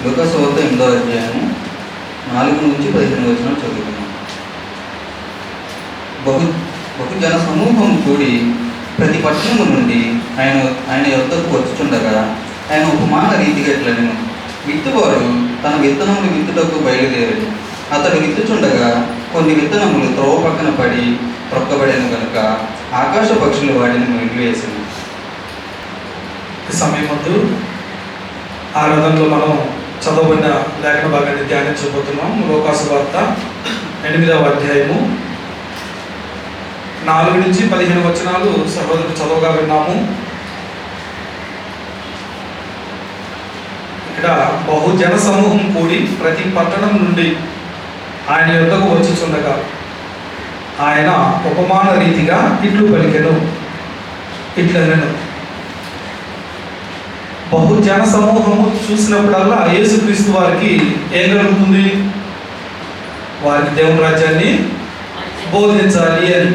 లోకసభతో ఎనిమిదో అధ్యాయము నాలుగు నుంచి పదిహేను వచ్చిన చదువుకున్నాం బహు బహుజన సమూహం కూడి ప్రతి పట్టణము నుండి ఆయన ఆయన యొక్కకు వచ్చుచుండగా ఆయన ఉపమాన రీతిగా ఎట్లను విత్తువారు తన విత్తనములు విత్తుటకు బయలుదేరడు అతడు విత్తుచుండగా కొన్ని విత్తనములు త్రోవ పక్కన పడి ప్రొక్కబడిన కనుక ఆకాశ పక్షులు వాటిని మిగిలివేసింది ఈ సమయమందు ఆరాధనలో మనం చదవబడిన లేఖన భాగాన్ని ధ్యానించబోతున్నాం లోకాసు వార్త ఎనిమిదవ అధ్యాయము. నాలుగు నుంచి పదిహేను వచనాలు సహోదరుడు చదవగా విన్నాము. ఇక్కడ బహుజన సమూహం కూడి ప్రతి పట్టణం నుండి ఆయన యొద్దకు వచ్చుచుండగా ఆయన ఉపమాన రీతిగా ఇట్లు పలికెను ఇట్లనెను. బహుజన సమూహము చూసినప్పుడల్లా యేసుక్రీస్తు వారికి ఏం కలుగుతుంది వారికి దేవుని రాజ్యాన్ని బోధించాలి అని.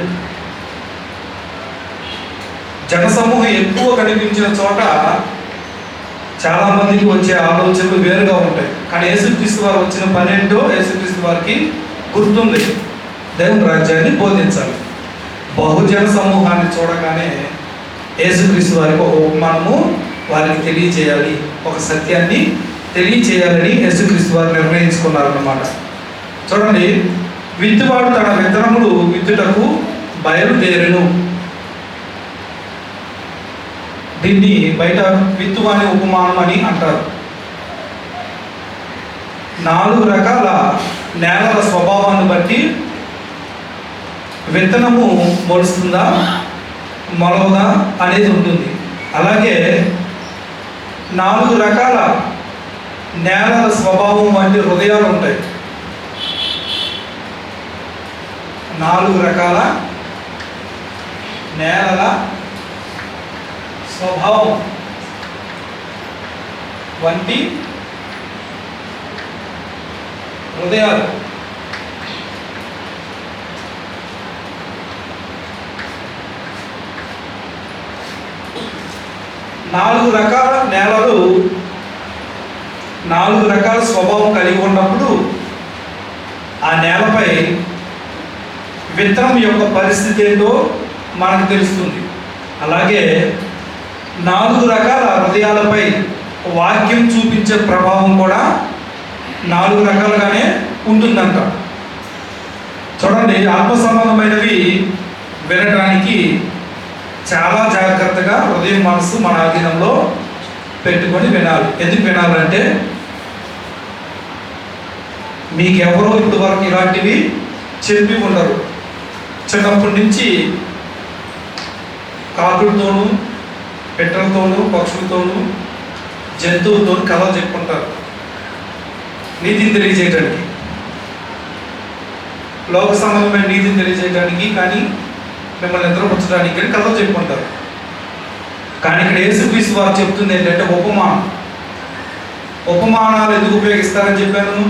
జనసమూహం ఎక్కువ కనిపించిన చోట చాలా మందికి వచ్చే ఆలోచనలు వేరుగా ఉంటాయి. కానీ యేసుక్రీస్తు వారు వచ్చిన పని ఏంటో యేసుక్రీస్తు వారికి గుర్తుంది. దేవుని రాజ్యాన్ని బోధించాలి. బహుజన సమూహాన్ని చూడగానే యేసుక్రీస్తు వారికి ఒక ఉపమానము వారికి తెలియజేయాలి. ఒక సత్యాన్ని తెలియచేయాలని యేసుక్రీస్తు వారు నిర్ణయించుకున్నారన్నమాట. చూడండి విత్తువాడు తన విత్తనములు విత్తుటకు బయలుదేరును. దీన్ని బయట విత్తువాని ఉపమానం అని అంటారు. నాలుగు రకాల నేలల స్వభావాన్ని బట్టి విత్తనము మొలుస్తుందా మొలవదా అనేది ఉంటుంది. అలాగే నాలుగు రకాల నేలల స్వభావం వంటి హృదయాలు ఉంటాయి. నాలుగు రకాల నేలల స్వభావం వంటి హృదయాలు. నాలుగు రకాల నేలలు నాలుగు రకాల స్వభావం కలిగి ఉన్నప్పుడు ఆ నేలపై విత్తనం యొక్క పరిస్థితి ఏంటో మనకు తెలుస్తుంది. అలాగే నాలుగు రకాల హృదయాలపై వాక్యం చూపించే ప్రభావం కూడా నాలుగు రకాలుగానే ఉంటుందంట. చూడండి ఆత్మ సంబంధమైనవి వినడానికి చాలా జాగ్రత్తగా హృదయం మనసు మన ఆధీనంలో పెట్టుకొని వినాలి. ఎందుకు వినాలంటే మీకెవరో ఇంతవరకు ఇలాంటివి చెప్పి ఉండరు. చిన్నప్పటి నుంచి కాకులతోనూ పెట్టలతోనూ పక్షులతోనూ జంతువులతో కథలు చెప్పుకుంటారు. నీతిని తెలియజేయడానికి లోక సంబంధమైన నీతిని తెలియజేయడానికి కానీ మిమ్మల్ని నిద్రపుచ్చడానికి అని కథలు చెప్పుకుంటారు. కానీ ఇక్కడ యేసుక్రీస్తు వారు చెప్తుంది ఏంటంటే ఉపమానం. ఉపమానాలు ఎందుకు ఉపయోగిస్తారని చెప్పాను?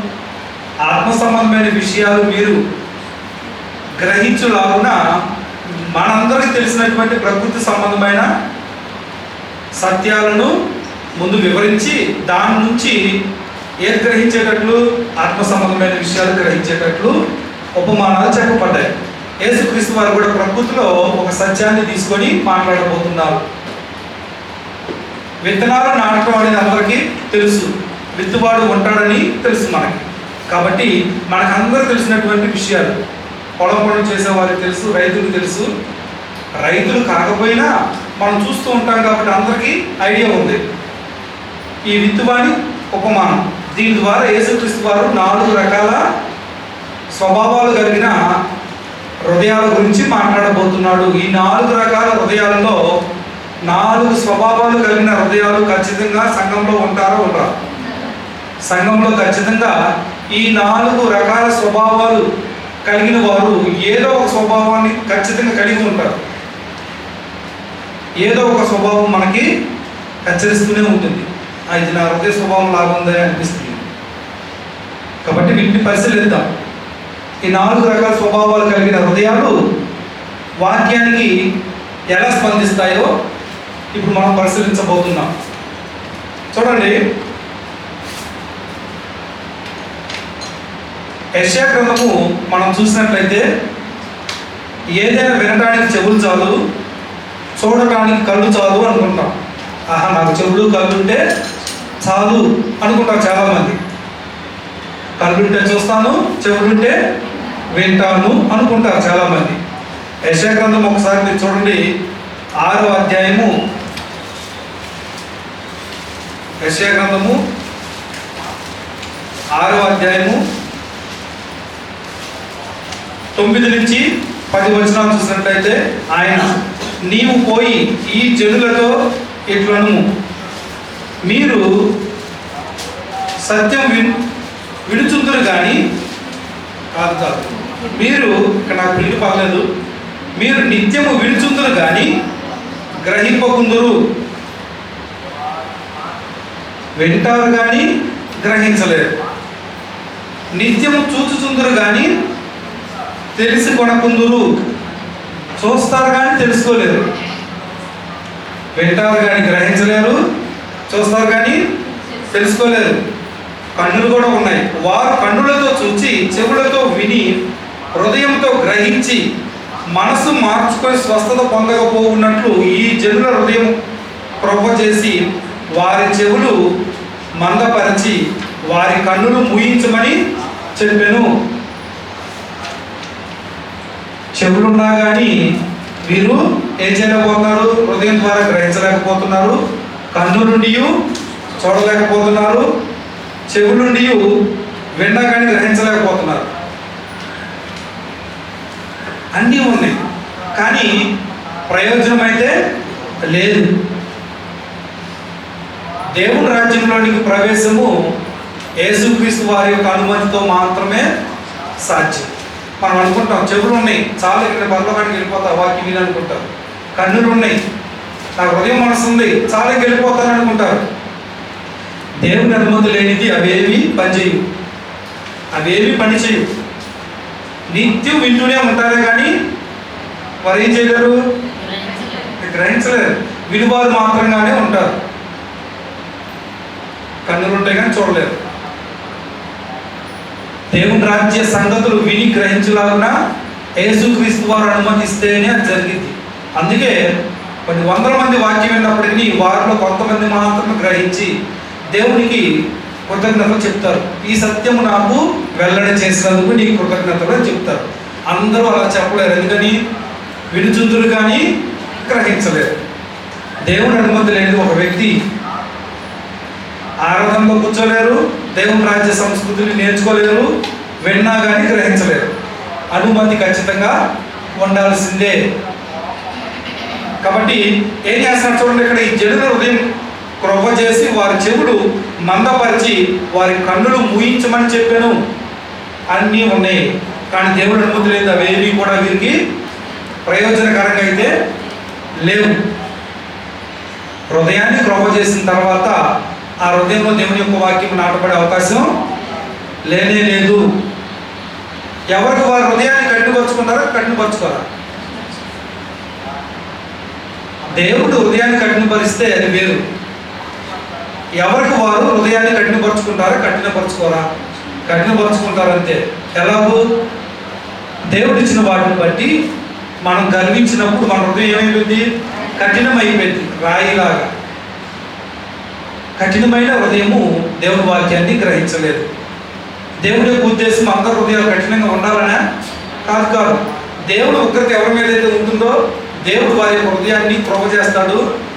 ఆత్మ సంబంధమైన విషయాలు మీరు గ్రహించులాగున మనందరికీ తెలిసినటువంటి ప్రకృతి సంబంధమైన సత్యాలను ముందు వివరించి దాని నుంచి ఏది గ్రహించేటట్లు ఆత్మ సంబంధమైన విషయాలు గ్రహించేటట్లు ఉపమానాలు చెప్పబడ్డాయి. యేసుక్రీస్తు వారు కూడా ప్రకృతిలో ఒక సత్యాన్ని తీసుకొని మాట్లాడబోతున్నారు. విత్తనాలు నాటడం అనేది అందరికీ తెలుసు. విత్తుబాటు ఉంటాడని తెలుసు మనకి. కాబట్టి మనకు అందరూ తెలిసినటువంటి విషయాలు. పొలం పనులు చేసేవారికి తెలుసు రైతులకు తెలుసు. రైతులు కాకపోయినా మనం చూస్తూ ఉంటాం కాబట్టి అందరికీ ఐడియా ఉంది. ఈ విత్తువాని ఉపమానం. దీని ద్వారా యేసుక్రీస్తు వారు నాలుగు రకాల స్వభావాలు కలిగిన హృదయాల గురించి మాట్లాడబోతున్నాడు. ఈ నాలుగు రకాల హృదయాలలో నాలుగు స్వభావాలు కలిగిన హృదయాలు ఖచ్చితంగా సంఘంలో ఉంటారో ఉండరా? సంఘంలో ఖచ్చితంగా ఈ నాలుగు రకాల స్వభావాలు కలిగిన వారు ఏదో ఒక స్వభావాన్ని ఖచ్చితంగా కలిగి ఉంటారు. ఏదో ఒక స్వభావం మనకి హెచ్చరిస్తూనే ఉంటుంది. ఇది నా హృదయ స్వభావం లాగా ఉందని అనిపిస్తుంది. కాబట్టి వీటిని పరిశీలిద్దాం. ఈ నాలుగు రకాల స్వభావాలు కలిగిన హృదయాలు వాక్యానికి ఎలా స్పందిస్తాయో ఇప్పుడు మనం పరిశీలించబోతున్నాం. చూడండి. యెషయా గ్రంథము మనం చూసినట్లయితే ఏదైనా వినడానికి చెవులు చాలు చూడటానికి కళ్ళు చాలు అనుకుంటాం. ఆహా నాకు చెవులు కళ్ళు ఉంటే చాలు అనుకుంటారు చాలామంది. కళ్ళుంటే చూస్తాను చెవులుంటే వింటాను అనుకుంటారు చాలామంది. యశాగ్రంథం ఒకసారి మీరు చూడండి ఆరో అధ్యాయము. యశాగ్రంథము ఆరో అధ్యాయము తొమ్మిది నుంచి పది వచనాలు చూసినట్లయితే ఆయన నీవు పోయి ఈ జనులతో ఇట్లను మీరు సత్యం విడుచుందరు కానీ కాదు కాదు. మీరు ఇక్కడ నాకు పిల్లి పర్లేదు. మీరు నిత్యము విడుచుందురు కానీ గ్రహింపకుందురు. వింటారు కానీ గ్రహించలేరు. నిత్యము చూచుచుందురు కానీ తెలిసి కొనకుందురు చూస్తారు కానీ తెలుసుకోలేరు. వింటారు కానీ గ్రహించలేరు. చూస్తారు కానీ తెలుసుకోలేరు. కన్నులు కూడా ఉన్నాయి. వారు కన్నులతో చూచి చెవులతో విని హృదయంతో గ్రహించి మనసు మార్చుకొని స్వస్థత పొందకపోఉన్నట్లు ఈ జనుల హృదయం కృప చేసి వారి చెవులు మందపరిచి వారి కన్నులు మూయించమని చెప్పాను. చెవులున్నా కానీ వీరు ఏం చేయలేకపోతున్నారు? హృదయం ద్వారా గ్రహించలేకపోతున్నారు. కన్ను నుండి చూడలేకపోతున్నారు. చెవు నుండి విన్నా కానీ గ్రహించలేకపోతున్నారు. అన్నీ ఉన్నాయి. కానీ ప్రయోజనం అయితే లేదు. దేవుని రాజ్యంలోనికి ప్రవేశము యేసుక్రీస్తు వారి యొక్క అనుమతితో మాత్రమే సాధ్యం. మనం అనుకుంటాం చెవులు ఉన్నాయి. చాలా ఇక్కడ బల్లకాడికి వెళ్ళిపోతావు వాకి విని అనుకుంటారు. కన్నులు ఉన్నాయి. నా హృదయం మనసు ఉంది. చాలా వెళ్ళిపోతాను అనుకుంటారు. దేవుని అనుమతి లేనిది అవేవి పనిచేయవు. అవేవి పనిచేయవు. నిత్యం వింటూనే ఉంటారే కానీ వారు ఏం చేయలేరు? గ్రహించలేరు. విలువారు మాత్రంగానే ఉంటారు. కన్నులు ఉంటాయి కానీ చూడలేరు. దేవుని రాజ్య సంగతులు విని గ్రహించలాగున యేసుక్రీస్తు వారు అనుమతిస్తేనే అది జరిగింది. అందుకే కొన్ని వందల మంది వాక్యం విన్నప్పటికీ వారిలో కొంతమంది మాత్రమే గ్రహించి దేవునికి కృతజ్ఞతలు చెప్తారు. ఈ సత్యము నాకు వెల్లడి చేసినందుకు నీకు కృతజ్ఞతలు అని చెప్తారు. అందరూ అలా చెప్పలేరు. ఎందుకని? విడుచుతులు కానీ గ్రహించలేరు. దేవుని అనుమతి లేని ఒక వ్యక్తి ఆరాధనలో కూర్చోలేరు దేవుని రాజ్య సంస్కృతిని నేర్చుకోలేరు విన్నా కానీ గ్రహించలేరు. అనుమతి ఖచ్చితంగా ఉండాల్సిందే. కాబట్టి ఏం చేస్తున్నారు చూడండి ఇక్కడ ఈ జడుల హృదయం కృప చేసి వారి చెవులు మందపరిచి వారి కన్నులు మూయించమని చెప్పాను. అన్నీ ఉన్నాయి. కానీ దేవుడు అనుమతి లేదు అవేవి కూడా వీరికి ప్రయోజనకరంగా అయితే లేవు. హృదయాన్ని కృప చేసిన తర్వాత ఆ హృదయంలో దేవుని యొక్క వాక్యం నాటపడే అవకాశం లేనే లేదు. ఎవరికి వారి హృదయాన్ని కఠినపరుచుకుంటారో కఠినపరుచుకోరా దేవుడు హృదయాన్ని కఠినపరిస్తే అది వేరు. ఎవరికి వారు హృదయాన్ని కఠినపరుచుకుంటారా కఠినపరుచుకోరా? కఠినపరుచుకుంటారు ఎలాగో దేవుడు ఇచ్చిన వాటిని బట్టి మనం గర్వించినప్పుడు మన హృదయం ఏమైపోయింది? కఠినమైపోయింది రాయిలాగా. కఠినమైన హృదయము దేవుని వాక్యాన్ని గ్రహించలేదు. దేవుడి యొక్క ఉద్దేశం అందరి హృదయాలు కఠినంగా ఉండాలనే? కాదు కాదు. దేవుడు ఉగ్రత ఎవరి మీద అయితే ఉంటుందో దేవుడు వారి హృదయాన్ని ప్రోగ చేస్తాడు.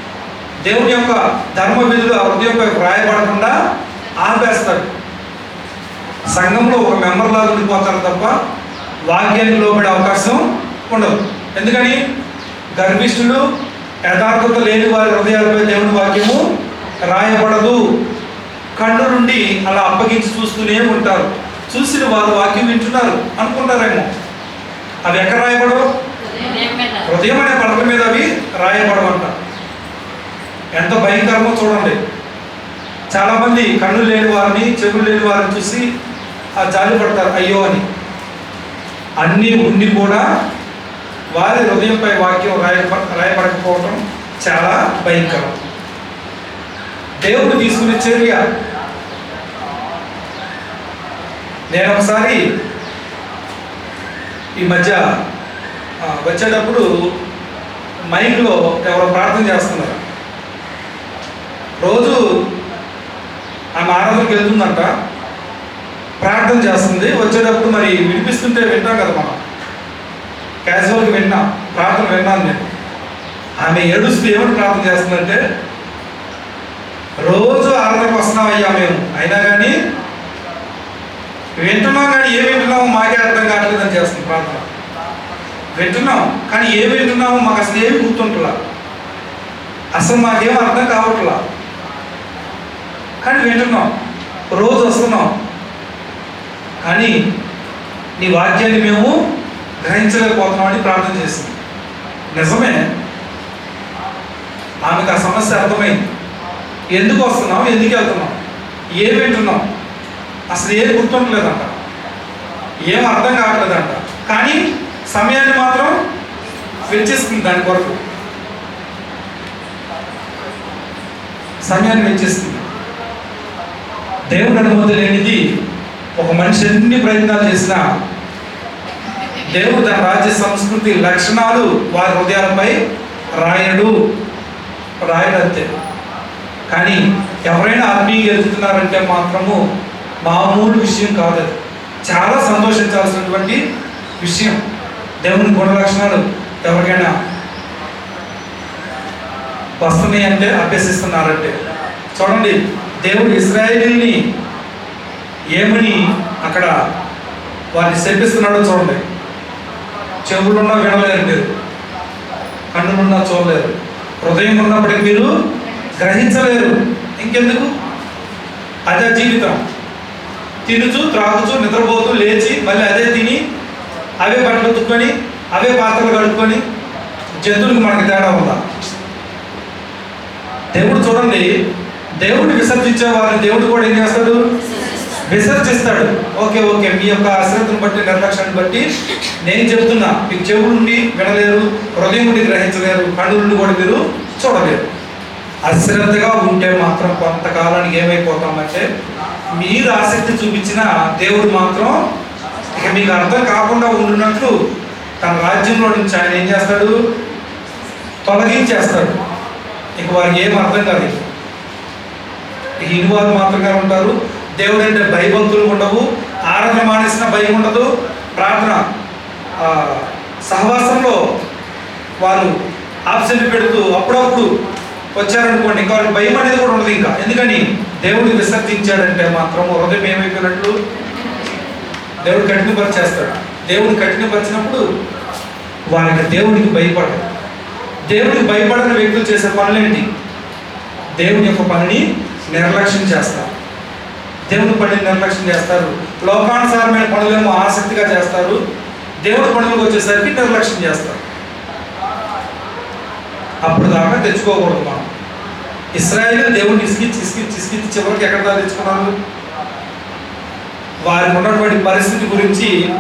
దేవుని యొక్క ధర్మ విధులు ఆ హృదయంపై వ్రాయబడకుండా ఆపేస్తాడు. సంఘంలో ఒక మెంబర్ లాగా ఉండిపోతారు తప్ప వాక్యానికి లోబడే అవకాశం ఉండదు. ఎందుకని? గర్భిష్ఠులు యథార్థత లేని వారి హృదయాలపై దేవుని వాక్యము రాయబడదు. కళ్ళు నుండి అలా అప్పగించి చూస్తూనే ఉంటారు. చూసిన వారు వాక్యం వింటున్నారు అనుకుంటారేమో. అవి ఎక్కడ రాయబడవు? హృదయం అనే పలక మీద అవి రాయబడవంట. ఎంత భయంకరమో చూడండి. చాలామంది కళ్ళు లేని వారిని చెవులు లేని వారిని చూసి ఆ జాలి పడతారు. అయ్యో అని. అన్నీ ఉండి కూడా వారి హృదయంపై వాక్యం రాయ రాయబడకపోవటం చాలా భయంకరం. దేవుడు తీసుకునే చర్య. నేను ఒకసారి ఈ మధ్య వచ్చేటప్పుడు మైండ్లో ఎవరో ప్రార్థన చేస్తున్నారు. రోజు ఆమె ఆరాధనకి వెళ్తుందంట. ప్రార్థన చేస్తుంది. వచ్చేటప్పుడు మరి వినిపిస్తుంటే వింటాం కదా మనం. క్యాజువల్గా విన్నా ప్రార్థన విన్నాను నేను. ఆమె ఏడుస్తూ ఏమని ప్రార్థన చేస్తుందంటే రోజు ఆరాధనకు వస్తున్నామయ్యా మేము. అయినా కానీ వింటున్నాం కానీ ఏ వింటున్నామో మాకే అర్థం కావట్లేదని చేస్తుంది ప్రార్థన. వింటున్నాం కానీ ఏ వింటున్నామో మాకు అసలు ఏమి గుర్తుంటలా అసలు మాకేం అర్థం కావట్లా. కానీ వింటున్నాం రోజు వస్తున్నాం కానీ నీ వాక్యాన్ని మేము గ్రహించలేకపోతున్నామని ప్రార్థన చేసింది నిజమే? ఆమెకు ఆ సమస్య అర్థమైంది. ఎందుకు వస్తున్నాం ఎందుకు వెళ్తున్నాం ఏం వింటున్నాం అసలు ఏం గుర్తుండలేదంట. ఏం అర్థం కావట్లేదంట. కానీ సమయాన్ని మాత్రం వెచ్చిస్తుంది దాని కొరకు. సమయాన్ని పెంచేస్తుంది దేవుని అనుమతి లేనిది ఒక మనిషి ఎన్ని ప్రయత్నాలు చేసినా దేవుడు తన రాజ్య సంస్కృతి లక్షణాలు వారి హృదయాలపై రాయడు రాయడు అంతే కానీ ఎవరైనా ఆత్మీయంగా ఎదుగుతున్నారంటే మాత్రము మామూలు విషయం కాదు అది. చాలా సంతోషించాల్సినటువంటి విషయం. దేవుని గుణ లక్షణాలు ఎవరికైనా వస్తున్నాయి అంటే అభ్యసిస్తున్నారంటే. చూడండి దేవుడు ఇస్రాయేలీని ఏమని అక్కడ వారిని శపిస్తున్నాడో చూడండి. చెవులున్నా వినలేరు మీరు. కన్నులున్నా చూడలేరు. హృదయం ఉన్నప్పటికీ మీరు గ్రహించలేరు. ఇంకెందుకు? అదే జీవితం. తినుచు త్రాగుచు నిద్రపోతూ లేచి మళ్ళీ అదే తిని అవే బట్టలు ఉతుక్కొని అవే పాత్రలు కడుక్కొని జంతువులకు మనకి తేడా ఉందా? దేవుడు చూడండి దేవుడిని విసర్జించే వారిని దేవుడు కూడా ఏం చేస్తాడు? విసర్జిస్తాడు ఓకే ఓకే మీ యొక్క అశ్రద్ధను బట్టి నిర్లక్ష్యాన్ని బట్టి నేను చెప్తున్నా మీకు చెవులు నుండి వినలేరు హృదయం నుండి గ్రహించలేరు కళ్ళు నుండి కూడా మీరు చూడలేరు. అశ్రద్ధగా ఉంటే మాత్రం కొంతకాలానికి ఏమైపోతామంటే మీరు ఆసక్తి చూపించిన దేవుడు మాత్రం ఇక మీకు అర్థం కాకుండా ఉండినట్లు తన రాజ్యంలో నుంచి ఆయన ఏం చేస్తాడు? తొలగించేస్తాడు. ఇక వారికి ఏం అర్థం కాదు ఇక. మాత్రంగా ఉంటారు. దేవుడు అంటే భయభక్తులు ఉండవు. ఆరాధన మానేసిన భయం ఉండదు. ప్రార్థన సహవాసంలో వారు ఆబ్సెంట్ పెడుతూ అప్పుడప్పుడు వచ్చారనుకోండి ఇంకా వాళ్ళకి భయం అనేది కూడా ఉండదు ఇంకా. ఎందుకని? దేవుడు విసర్జించాడంటే మాత్రం హృదయం ఏమైపోయినట్లు దేవుడు కఠినపరిచేస్తాడు. దేవుడు కఠినపరిచినప్పుడు వారికి దేవుడికి భయపడదు దేవుడికి భయపడని వ్యక్తులు చేసే పనులేంటి? దేవుని యొక్క పనిని నిర్లక్ష్యం చేస్తారు. దేవుని పనిని నిర్లక్ష్యం చేస్తారు. లోకానుసారమైన పనులేమో ఆసక్తిగా చేస్తారు. దేవుడి పనులకు వచ్చేసరికి నిర్లక్ష్యం చేస్తారు. అప్పుడు దాకా తెచ్చుకోకూడదు మనం. ఇస్రాయేల్ దేవుని ఇసికిచ్చి ఇసికిచ్చి ఇసికిచ్చి చివరికి ఎక్కడ దాకా తెచ్చుకున్నారు? వారికి ఉన్నటువంటి పరిస్థితి గురించి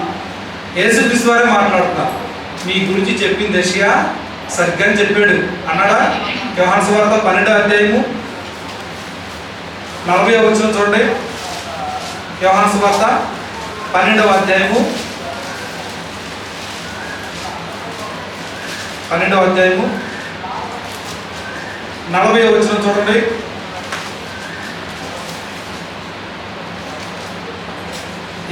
యేసుక్రీస్తు వారే మాట్లాడుతున్నారు. మీ గురించి చెప్పిన దశగా సరిగ్గా అని చెప్పాడు. అన్నాడా? వ్యవహార వార్త పన్నెండో అధ్యాయము నలభై వచ్చిన చూడండి. వ్యవహార సువార్త పన్నెండవ అధ్యాయము. పన్నెండవ అధ్యాయము. నలభై వచ్చిన చూడండి.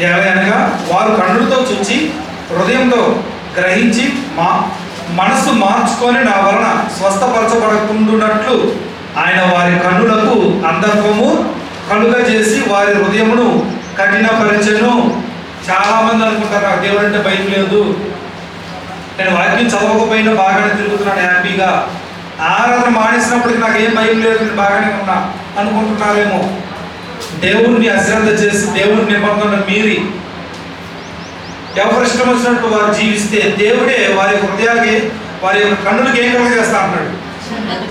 అనగా వారు కన్నులతో చూచి హృదయంతో గ్రహించి మా మనసు మార్చుకొని నా వలన స్వస్థపరచబడకుండునట్లు ఆయన వారి కన్నులకు అంధత్వము కలుగ చేసి వారి హృదయమును కఠినపరిచెను చాలామంది అనుకుంటారు నాకు దేవుడు అంటే భయం లేదు. నేను వాక్యం చదవకపోయినా బాగానే తిరుగుతున్నాను హ్యాపీగా. ఆరాధన మానేసినప్పటికి నాకు ఏం భయం లేదు నేను బాగానే ఉన్నా అనుకుంటున్నారేమో. దేవుణ్ణి అశ్రద్ధ చేసి దేవుని నిబంధన మీరి. ఎవరు ఇష్టం వచ్చినట్టు వారు జీవిస్తే దేవుడే వారి హృదయాలకి వారి యొక్క కన్నులకి ఏం కలుగజేస్తా అంటాడు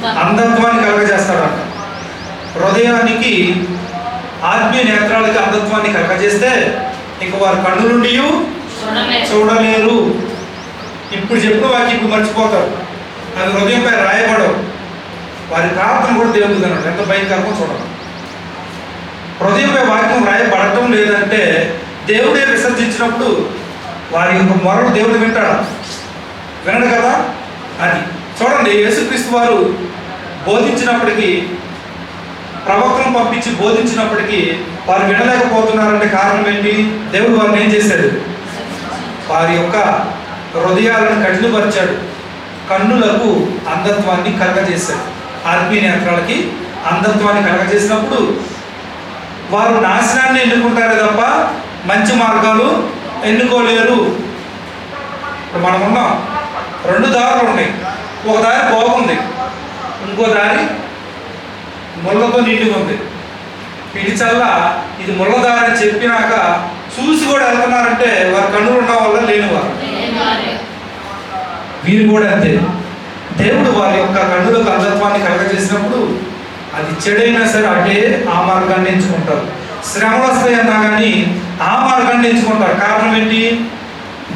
అంధత్వాన్ని కలగజేస్తాడు అంట. హృదయానికి ఆత్మీయ నేత్రాలకి అంధత్వాన్ని కలగజేస్తే ఇంక వారి కన్ను నుండి చూడలేరు. ఇప్పుడు చెప్పిన వాక్యం ఇప్పుడు మర్చిపోతారు. అది హృదయంపై రాయబడవు. వారి ప్రార్థన కూడా దేవుడు అన్నాడు ఎంత భయంకరమో చూడాలి హృదయంపై వాక్యం రాయబడటం లేదంటే దేవుడే విసర్జించినప్పుడు వారి యొక్క మొరలు దేవుడు వింటాడా? వినడు కదా? అది. చూడండి యేసుక్రీస్తు వారు బోధించినప్పటికీ ప్రవక్తను పంపించి బోధించినప్పటికీ వారు వినలేకపోతున్నారంటే కారణం ఏంటి? దేవుడు వారిని ఏం చేశాడు? వారి యొక్క హృదయాలను కఠినపరిచాడు. కన్నులకు అంధత్వాన్ని కలగజేశాడు. ఆత్మీయ నేత్రాలకి అంధత్వాన్ని కలగజేసినప్పుడు వారు నాశనాన్ని ఎన్నుకుంటారే తప్ప మంచి మార్గాలు ఎన్నుకోలేరు. ఇప్పుడు మనం ఉన్నాం. రెండు దారులు ఉన్నాయి. ఒక దారి బాగుంది ఇంకో దారి ముళ్ళతో నిండి ఉంది. పిలిచల్లా ఇది ముళ్ళదారి అని చెప్పినాక చూసి కూడా వెళ్తున్నారంటే వారి కన్నులు ఉన్న వల్ల లేని వారు వీరు కూడా అంతే. దేవుడు వారి యొక్క కన్నులకు అంధత్వాన్ని కలగజేసినప్పుడు అది చెడైనా సరే అటే ఆ మార్గాన్ని ఎంచుకుంటారు. శ్రమలు వస్తాయి అన్నా కానీ ఆ మార్గాన్ని ఎంచుకుంటారు. కారణం ఏంటి?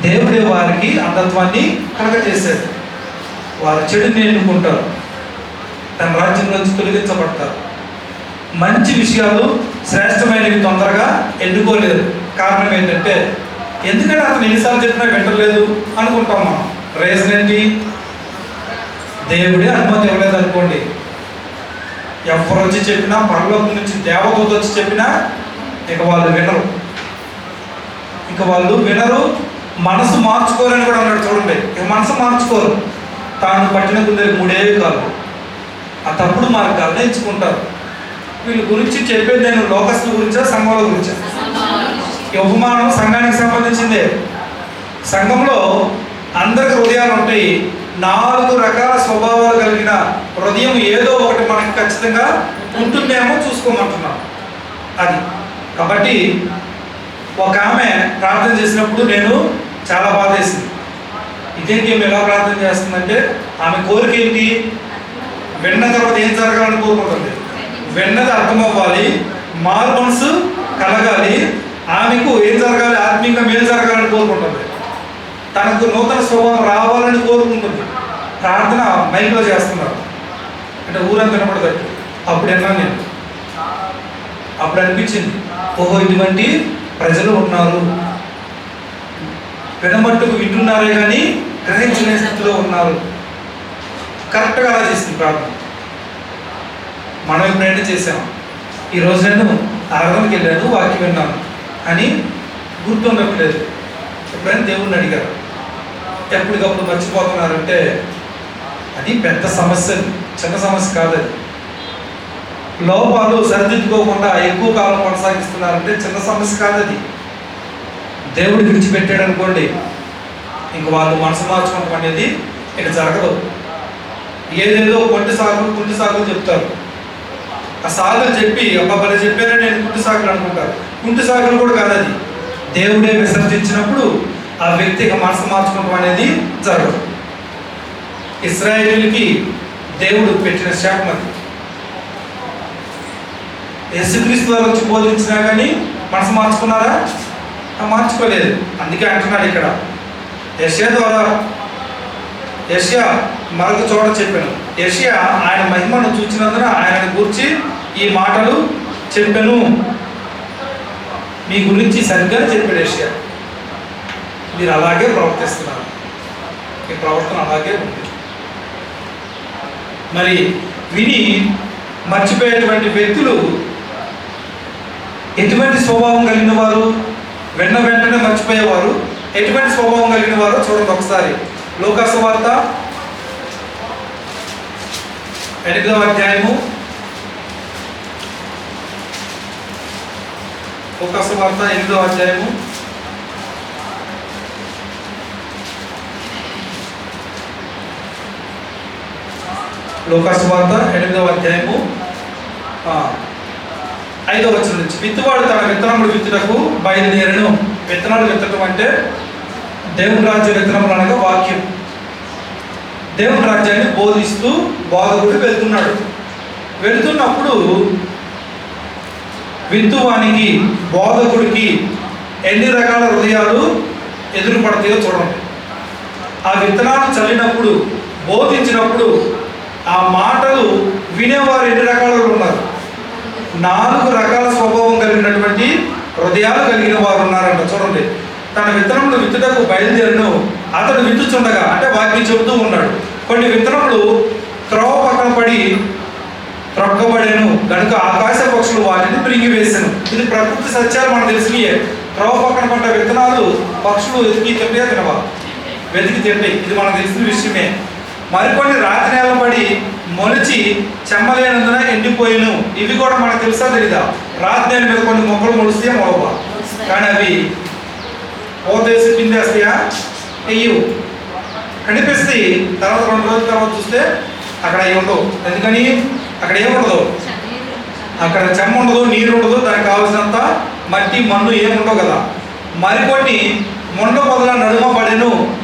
దేవుడే వారికి అంధత్వాన్ని కలగజేశాడు. వారు చెడుని ఎన్నుకుంటారు తన రాజ్యం నుంచి తొలగించబడతారు. మంచి విషయాలు శ్రేష్టమైనవి తొందరగా ఎన్నుకోలేదు కారణం ఏంటంటే ఎందుకంటే అతను ఎన్నిసార్లు చెప్పినా వింటలేదు అనుకుంటాం మనం. రీజన్ ఏంటి? దేవుడే అనుమతి ఇవ్వలేదు అనుకోండి. ఎవరు వచ్చి చెప్పినా పరలోకం నుంచి దేవదూత వచ్చి చెప్పినా ఇక వాళ్ళు వినరు. ఇక వాళ్ళు వినరు. మనసు మార్చుకోరని కూడా అన్నాడు చూడండి. ఇక మనసు మార్చుకోరు. తాను పట్టిన కుందరికి మూడే కాదు. ఆ తప్పుడు మార్గాలను ఎంచుకుంటారు వీళ్ళ గురించి చెప్పేది నేను లోకస్తుల గురించా సంఘాల గురించా? ఈ ఉపమానం సంఘానికి సంబంధించిందే. సంఘంలో అందరికి హృదయాలు ఉంటాయి. నాలుగు రకాల స్వభావాలు కలిగిన హృదయం ఏదో ఒకటి మనకి ఖచ్చితంగా ఉంటుందేమో చూసుకోమంటున్నాం. అది. కాబట్టి ఒక ఆమె ప్రార్థన చేసినప్పుడు నేను చాలా బాధ వేసింది. ఇదేంటి ఏమి ఎలా ప్రార్థన చేస్తుందంటే ఆమె కోరిక ఏంటి? విన్న తర్వాత ఏం జరగాలని కోరుకుంటుంది? విన్నది అర్థమవ్వాలి మారు మనసు కలగాలి ఆమెకు ఏం జరగాలి ఆత్మీయంగా మేలు జరగాలని కోరుకుంటుంది. తనకు నూతన స్వభావం రావాలని కోరుకుంటుంది. ప్రార్థన మైక్లో చేస్తున్నారు. అంటే ఊరంతా వినపడదట్టు అప్పుడు విన్నాను నేను. అప్పుడు అనిపించింది ఓహో ఇటువంటి ప్రజలు ఉన్నారు. వినమట్టుకు వింటున్నారే కానీ గ్రహించలేని స్థితిలో ఉన్నారు. కరెక్ట్గా అలా చేసింది ప్రార్థన. మనం ఎప్పుడైనా చేసాం ఈ రోజు నేను ఆరాధనకి వెళ్ళాను వాక్యం విన్నాను అని గుర్తుండట్లేదు. ఎప్పుడైనా దేవుణ్ణి అడిగారు. ఎప్పటికప్పుడు మర్చిపోతున్నారంటే అది పెద్ద సమస్య చిన్న సమస్య కాదు అది. లోపాలు సరిదిద్దుకోకుండా ఎక్కువ కాలం కొనసాగిస్తున్నారంటే చిన్న సమస్య కాదు అది. దేవుడు విడిచిపెట్టాడు అనుకోండి ఇంక వాళ్ళు మనసు మార్చుకోవడం అనేది ఇక జరగదు. ఏదేదో కొంటి సాగులు కుంటి సాగులు చెప్తారు. ఆ సాగులు చెప్పి అబ్బాబలే చెప్పారే నేను కుంటి సాగులు అనుకుంటారు. కుంటి సాగులు కూడా కాదు అది. దేవుడే విసర్జించినప్పుడు ఆ వ్యక్తి ఇక మనసు మార్చుకోవడం అనేది జరగదు. ఇస్రాయేలీలకి దేవుడు పెట్టిన శాపం అది. యేసుక్రీస్తు వారు వచ్చి బోధించినా కానీ మనసు మార్చుకున్నారా? మార్చుకోలేదు. అందుకే అంటున్నాడు ఇక్కడ. యష్యా ద్వారా యష్యా మరొక చోట చెప్పాను. యష్యా ఆయన మహిమను చూచినందున ఆయనను గూర్చి ఈ మాటలు చెప్పాను. మీ గురించి సరిగ్గా చెప్పాడు యష్యా మీరు అలాగే ప్రవర్తిస్తున్నారు. మీ ప్రవర్తన అలాగే ఉంది. మరి విని మర్చిపోయేటువంటి వ్యక్తులు ఎటువంటి స్వభావం కలిగిన వారు? వెన్న వెంటనే మర్చిపోయేవారు. ఎటువంటి స్వభావం కలిగిన వారో చూడండి ఒకసారి. లోకాసు వార్త ఎనిమిదవ అధ్యాయము. లోకాసు వార్త ఎనిమిదవ అధ్యాయము. లోకాసు వార్త ఎనిమిదవ అధ్యాయము. ఐదో వచ్చిన నుంచి. విత్తువాడు తన విత్తనములు విత్తుటకు బయలుదేరను. విత్తనాలు విత్తడం అంటే దేవుని రాజ్య విత్తనములు అనగా వాక్యం. దేవుని రాజ్యాన్ని బోధిస్తూ బోధకుడు వెళ్తున్నాడు. వెళ్తున్నప్పుడు విత్తువానికి బోధకుడికి ఎన్ని రకాల హృదయాలు ఎదురు పడతాయో చూడండి. ఆ విత్తనాలు చల్లినప్పుడు బోధించినప్పుడు ఆ మాటలు వినేవారు ఎన్ని రకాలు ఉన్నారు? నాలుగు రకాల స్వభావం కలిగినటువంటి హృదయాలు కలిగిన వారు ఉన్నారంట. చూడండి. తన విత్తనములు విత్తుటకు బయలుదేరను అతడు విత్తుచుండగా అంటే వాక్యం చెబుతూ ఉన్నాడు. కొన్ని విత్తనములు త్రోవ పక్కన పడి త్రొక్కబడేను. కనుక ఆకాశ పక్షులు వాటిని ప్రింగి వేసాను ఇది ప్రకృతి సత్యాలు మనకు తెలిసినయే. త్రోవ పక్కన పడ్డ విత్తనాలు పక్షులు వెతికి తింటే తినవా? వెతికి తింటాయి ఇది మనకు తెలిసిన విషయమే. మరికొన్ని రాతి నేల పడి మొలిచి చెమ్మలేనందున ఎండిపోయిను. ఇవి కూడా మనకు తెలుసా తెలీదా? రాత్రి మీద కొన్ని మొక్కలు మొలిస్తే మొలవ? కానీ అవి పోతేసి పిందేస్తాయా? అయ్యు కనిపిస్తాయి. తర్వాత రెండు రోజుల తర్వాత చూస్తే అక్కడ అవి ఉండవు ఎందుకని? అక్కడ ఏముండదు అక్కడ చెమ్మ ఉండదు నీరు ఉండదు. దానికి కావాల్సినంత మట్టి మన్ను ఏముండవు కదా. మరికొన్ని మొండ పొదల నడుమ పడెను.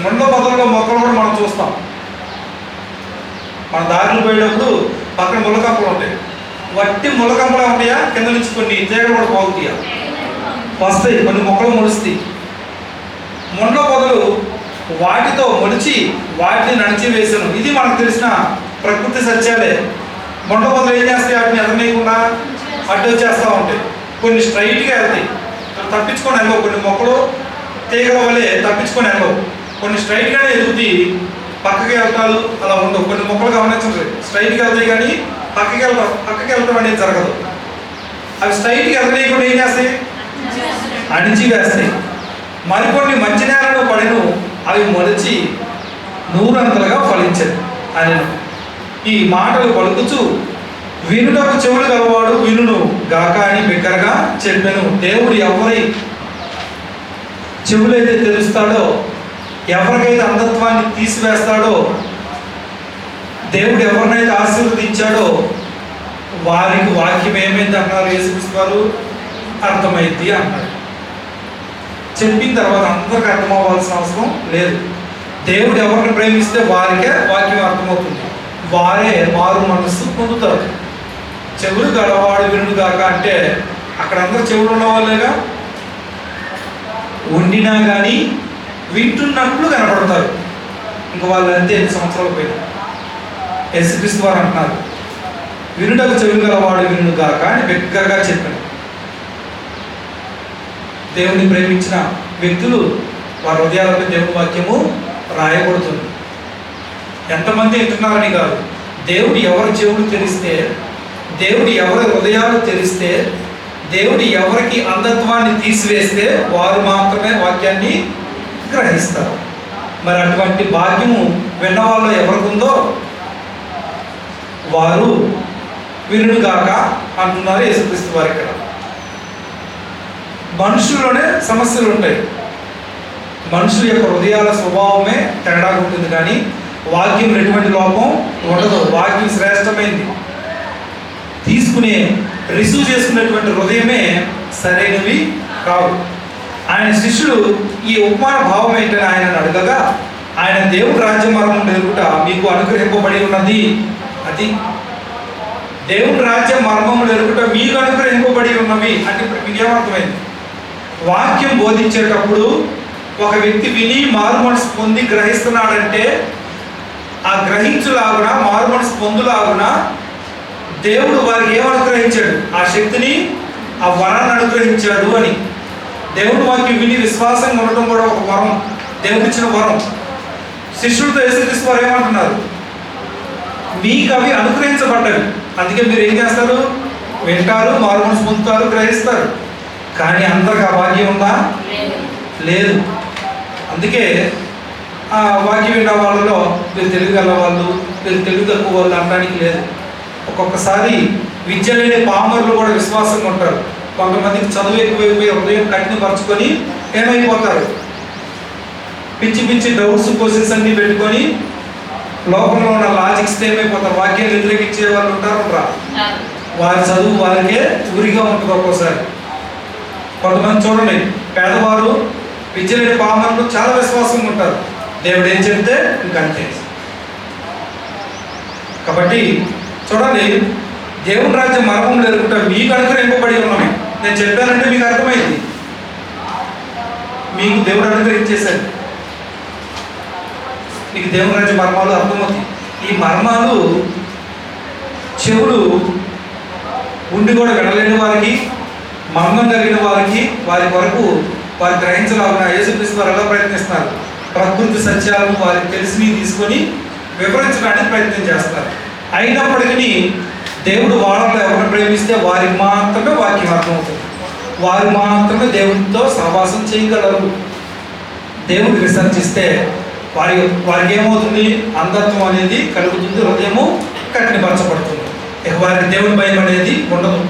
మొండ పొదలలో మొక్కలు కూడా మనం చూస్తాం. మన దారిలో పోయేటప్పుడు పక్కన ములకంపలు ఉంటాయి. వట్టి ములకంపలు ఉంటాయా కింద నుంచి కొన్ని తీగలు కూడా పోగుతాయా? వస్తాయి కొన్ని మొక్కలు మొలుస్తాయి. మొండ పొదలు వాటితో మొలిచి వాటిని నడిచి వేసాను ఇది మనకు తెలిసిన ప్రకృతి సత్యాలే. మొండ పొదలు ఏం చేస్తాయి? వాటిని ఎదగనీయకుండా అడ్డు వచ్చేస్తూ ఉంటాయి. కొన్ని స్ట్రైట్గా వెళ్తాయి. తప్పించుకొని వెళ్ళవు. కొన్ని మొక్కలు తీగల వలె తప్పించుకొని వెళ్ళవు. కొన్ని స్ట్రైట్గానే ఎదుగుతాయి. పక్కకి వెళ్తాలు అలా ఉండవు కొన్ని మొక్కలు గమనించండి. స్ట్రైట్గా వెళ్తాయి కానీ పక్కకి వెళ్తాం పక్కకి వెళ్తాం అనేది జరగదు. అవి స్ట్రైట్కి వెళ్ళలేకుండా ఏం చేస్తాయి? అణిచి వేస్తాయి. మరికొన్ని మంచి నేలలో పడెను. అవి మొలిచి నూరంతలుగా ఫలించారు అని. ఈ మాటలు పలుకుచు వినుటకు చెవులు గలవాడు వినును. గాక అని బిగ్గరగా చెప్పాను. దేవుడు ఎవరి చెవులైతే తెలుస్తాడో ఎవరికైతే అంధత్వాన్ని తీసివేస్తాడో దేవుడు ఎవరినైతే ఆశీర్వదించాడో వారికి వాక్యం ఏమైంది అన్నారు యేసుక్రీస్తు అర్థమైంది అన్నాడు చెప్పిన తర్వాత అందరికి అర్థమవ్వాల్సిన అవసరం లేదు. దేవుడు ఎవరిని ప్రేమిస్తే వారికే వాక్యం అర్థమవుతుంది. వారే మారు మనస్సు పొందుతారు. చెవులు గడవాడు వినుడు కాక అంటే అక్కడ అందరు చెవులు ఉన్నవాళ్ళేగా? ఉండినా కానీ వింటున్నట్లు కనపడతారు. ఇంక వాళ్ళు అంతే ఎన్ని సంవత్సరాలు పోయినా. యేసుక్రీస్తు వారు అంటున్నారు వినుటకు చెవులు గలవాడు విను గాక అని బిగ్గరగా చెప్పాను దేవుని ప్రేమించిన వ్యక్తులు వారి హృదయాలపై దేవుని వాక్యము రాయబడుతుంది. ఎంతమంది వింటున్నారని కాదు. దేవుడు ఎవరి చెవులు తెలిస్తే దేవుడు ఎవరి హృదయాలు తెలిస్తే దేవుడు ఎవరికి అంధత్వాన్ని తీసివేస్తే వారు మాత్రమే వాక్యాన్ని గ్రహిస్తారు. మరి అటువంటి భాగ్యము విన్నవాళ్ళు ఎవరికిందో? వారు వినుగాక అంటున్నారు యేసుక్రీస్తు వారు ఇక్కడ. మనుషుల్లోనే సమస్యలు ఉంటాయి మనుషుల యొక్క హృదయాల స్వభావమే తేడా ఉంటుంది కానీ వాక్యం ఎటువంటి లోపం ఉండదు. వాక్యం శ్రేష్టమైంది. తీసుకునే రిసీవ్ చేసుకునేటువంటి హృదయమే సరైనవి కావు. ఆయన శిష్యుడు ఈ ఉపమాన భావం ఏంటని ఆయన అడగగా ఆయన దేవుడు రాజ్య మరణం ఎదుగుట మీకు అనుగ్రహింపబడి ఉన్నది. అది దేవుని రాజ్య మర్మములు ఎరుగుట మీకు అనుగ్రహింపబడి ఉన్నవి అంటే ఇప్పుడు మీకు ఏమర్థమైంది వాక్యం బోధించేటప్పుడు ఒక వ్యక్తి విని మారు మనసు పొంది గ్రహిస్తున్నాడంటే ఆ గ్రహించులాగున మారు మనసు పొందులాగున దేవుడు వారికి ఏమనుగ్రహించాడు? అనుగ్రహించాడు ఆ శక్తిని ఆ వరాన్ని అనుగ్రహించాడు అని. దేవుడు వాక్యం విని విశ్వాసంగా ఉండటం కూడా ఒక వరం. దేవుడిచ్చిన వరం. శిష్యుడితో యేసుక్రీస్తు వారు ఏమంటున్నారు? మీకు అవి అనుగ్రహించబడ్డవి. అందుకే మీరు ఏం చేస్తారు? వింటారు మారు పొందుతారు గ్రహిస్తారు. కానీ అందరికి ఆ భాగ్యం ఉందా? లేదు. అందుకే ఆ వాక్యం విన్న వాళ్ళలో వీళ్ళు తెలుగు వాళ్ళు వీళ్ళు తెలుగు తక్కువ వాళ్ళు అనడానికి లేదు. ఒక్కొక్కసారి విద్య లేని పామరులు కూడా విశ్వాసంగా ఉంటారు. కొంతమందికి చదువు ఎక్కువైపోయి హృదయం కఠినపరుచుకొని ఏమైపోతారు? పిచ్చి పిచ్చి డౌట్స్ క్వశ్చన్స్ అన్ని పెట్టుకొని లోకంలో ఉన్న లాజిక్స్ ఏమైపోతారు? వాక్యాలు వ్యతిరేకించే వాళ్ళు ఉంటారు రా వారి చదువు వారికే ఊరిగా ఉంటుంది ఒక్కోసారి. కొంతమంది చూడండి పేదవారు విద్య లేని చాలా విశ్వాసంగా ఉంటారు. దేవుడు ఏం చెప్తే ఇంకంతే కాబట్టి చూడండి దేవుని రాజ్యం మర్మం లేకుండా మీకు అనుగ్రహింపబడి ఉన్నామే నేను చెప్పానంటే మీకు అర్థమైంది. మీకు దేవుడు అనుగ్రహించేశాడు. మీకు దేవుని రాజ్య మర్మాలు అర్థమవుతాయి. ఈ మర్మాలు చెవులు ఉండి కూడా వినలేని వారికి మర్మం కలిగిన వారికి వారి కొరకు వారు గ్రహించలాగున యేసుక్రీస్తు వారు ఎలా ప్రయత్నిస్తారు ప్రకృతి సత్యాలను వారికి తెలిసి తీసుకొని వివరించడానికి ప్రయత్నం చేస్తారు. అయినప్పటికీ దేవుడు వాళ్ళలో ఎవరిని ప్రేమిస్తే వారికి మాత్రమే వాక్యం అర్థమవుతుంది. వారు మాత్రమే దేవుడితో సహవాసం చేయగలరు. దేవుడు విసర్జిస్తే వారి వారికి ఏమవుతుంది? అంధత్వం అనేది కలుగుతుంది హృదయము కఠినపరచబడుతుంది. ఇక వారికి దేవుని భయం అనేది ఉండదు.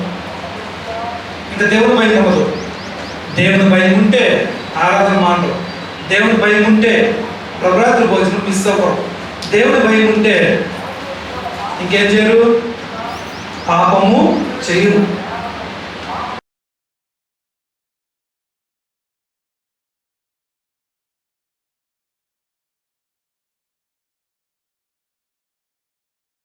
ఇంకా దేవుని భయం ఉండదు. దేవుని భయం ఉంటే ఆరాధన మానరు. దేవుని భయం ఉంటే ప్రభరాత్రి భోజనం మిస్ అవ్వరు. దేవుని భయం ఉంటే ఇంకేం చేయరు? పాపము చేయరు